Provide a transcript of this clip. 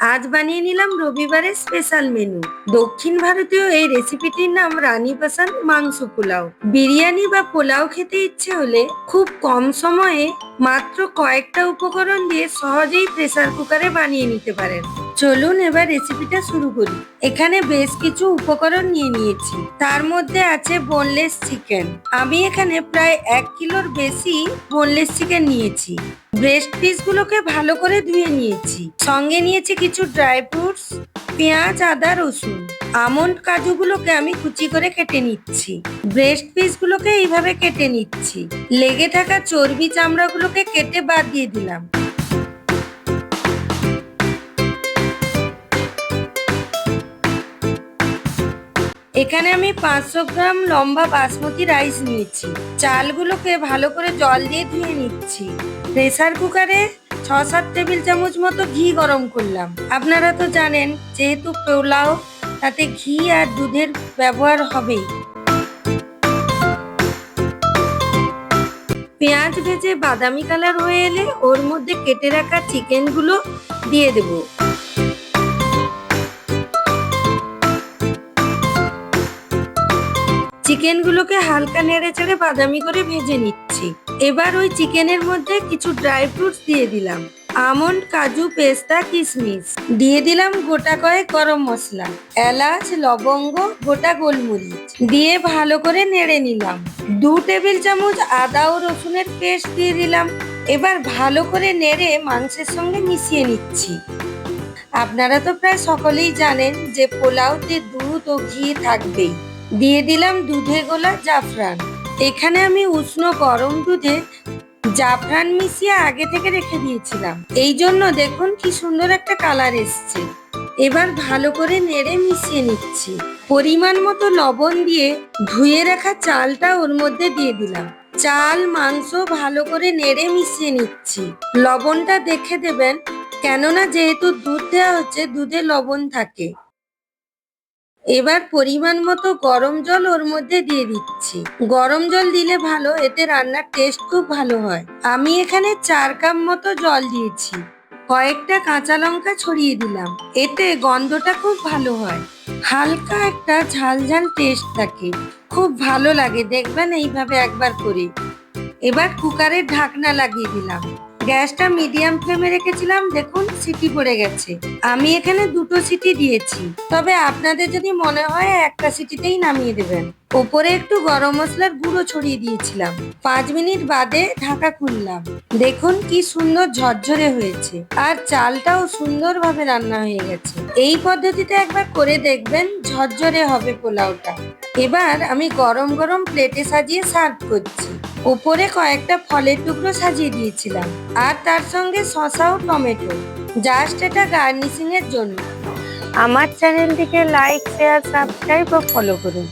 আজ বানিয়ে নিলাম রবিবারের স্পেশাল মেনু দক্ষিণ ভারতীয় এই রেসিপিটির নাম রানী পাসান মাংস পোলাও। বিরিয়ানি বা পোলাও খেতে ইচ্ছে হলে খুব কম সময়ে মাত্র কয়েকটা উপকরণ দিয়ে সহজেই প্রেসার কুকারে বানিয়ে নিতে পারেন। চলুন এবার রেসিপিটা শুরু করি। এখানে বেশ কিছু উপকরণ নিয়ে নিয়েছি। তার মধ্যে আছে বোনলেস চিকেন আমি এখানে প্রায় এক কিলোর বেশি বোনলেস চিকেন নিয়েছি। ব্রেস্ট পিসগুলোকে ভালো করে ধুয়ে নিয়েছি। সঙ্গে নিয়েছি কিছু ড্রাই ফ্রুটস পেঁয়াজ, আদা, রসুন। আমন্ড কাজুগুলোকে আমি কুচি করে কেটে নিচ্ছি। ব্রেস্ট পিসগুলোকে এইভাবে কেটে নিচ্ছি। লেগে থাকা চর্বি চামড়াগুলোকে কেটে বাদ দিয়ে দিলাম। এখানে আমি পাঁচশো গ্রাম লম্বা বাসমতি রাইস নিয়েছি। চালগুলোকে ভালো করে জল দিয়ে ধুয়ে নিচ্ছি। প্রেসার কুকারে ছ সাত টেবিল চামচ মতো ঘি গরম করলাম। আপনারা তো জানেন, যেহেতু পোলাও, তাতে ঘি আর দুধের ব্যবহার হবেই। পেঁয়াজ ভেজে বাদামি কালার হয়ে এলে ওর মধ্যে কেটে রাখা চিকেনগুলো দিয়ে দেবো। চিকেনগুলোকে হালকা নেড়ে চেড়ে বাদামি করে ভেজে নিচ্ছি। এবার ওই চিকেনের মধ্যে কিছু ড্রাই ফ্রুটস দিয়ে দিলাম। আমন্ড, কাজু, পেস্তা কিশমিশ দিয়ে দিলাম গোটা কয়েক গরম মশলা। এলাচ, লবঙ্গ, গোটা গোলমরিচ। দিয়ে ভালো করে নেড়ে নিলাম। দু টেবিল চামচ আদা ও রসুনের পেস্ট দিয়ে দিলাম। এবার ভালো করে নেড়ে মাংসের সঙ্গে মিশিয়ে নিচ্ছি। আপনারা তো প্রায় সকলেই জানেন যে পোলাওতে দুধ ও ঘি থাকবেই। দিয়ে দিলাম দুধে গোলা জাফরান। এখানে আমি উষ্ণ গরম দুধে জাফরান মিশিয়ে আগে থেকে রেখে দিয়েছিলাম। এই জন্য দেখুন কি সুন্দর একটা কালার এসছে। এবার ভালো করে নেড়ে মিশিয়ে নিচ্ছি। পরিমাণ মতো লবণ দিয়ে ধুয়ে রাখা চালটা ওর মধ্যে দিয়ে দিলাম। চাল, মাংস ভালো করে নেড়ে মিশিয়ে নিচ্ছি। লবণটা দেখে দেবেন, কেননা যেহেতু দুধ দেওয়া হচ্ছে, দুধে লবণ থাকে। এবার পরিমাণ মতো গরম জল ওর মধ্যে দিয়ে দিচ্ছি। গরম জল দিলে ভালো, এতে রান্নার টেস্ট খুব ভালো হয়। আমি এখানে চার কাপ মতো জল দিয়েছি। কয়েকটা কাঁচা লঙ্কা ছড়িয়ে দিলাম। এতে গন্ধটা খুব ভালো হয়। হালকা একটা ঝাল ঝাল টেস্ট থাকে। খুব ভালো লাগে, দেখবেন এইভাবে একবার করে। এবার কুকারের ঢাকনা লাগিয়ে দিলাম। গ্যাসটা মিডিয়াম ফ্লেমে রেখেছিলাম, দেখুন সিটি পড়ে গেছে। আমি এখানে দুটো সিটি দিয়েছি। তবে আপনাদের যদি মনে হয়, একটা সিটিতেই নামিয়ে দেবেন। ওপরে একটু গরম মশলার গুঁড়ো ছড়িয়ে দিয়েছিলাম। পাঁচ মিনিট বাদে ঢাকা খুললাম। দেখুন কি সুন্দর ঝরঝরে হয়েছে। আর চালটাও সুন্দরভাবে রান্না হয়ে গেছে। এই পদ্ধতিতে একবার করে দেখবেন, ঝরঝরে হবে পোলাওটা। এবার আমি গরম গরম প্লেটে সাজিয়ে সার্ভ করছি। উপরে কয়েকটা ফলের টুকরো সাজিয়ে দিয়েছিলাম, আর তার সঙ্গে শসা ও টমেটো জাস্ট এটা গার্নিশিং এর জন্য। আমার চ্যানেলটিকে লাইক শেয়ার সাবস্ক্রাইব ও ফলো করুন।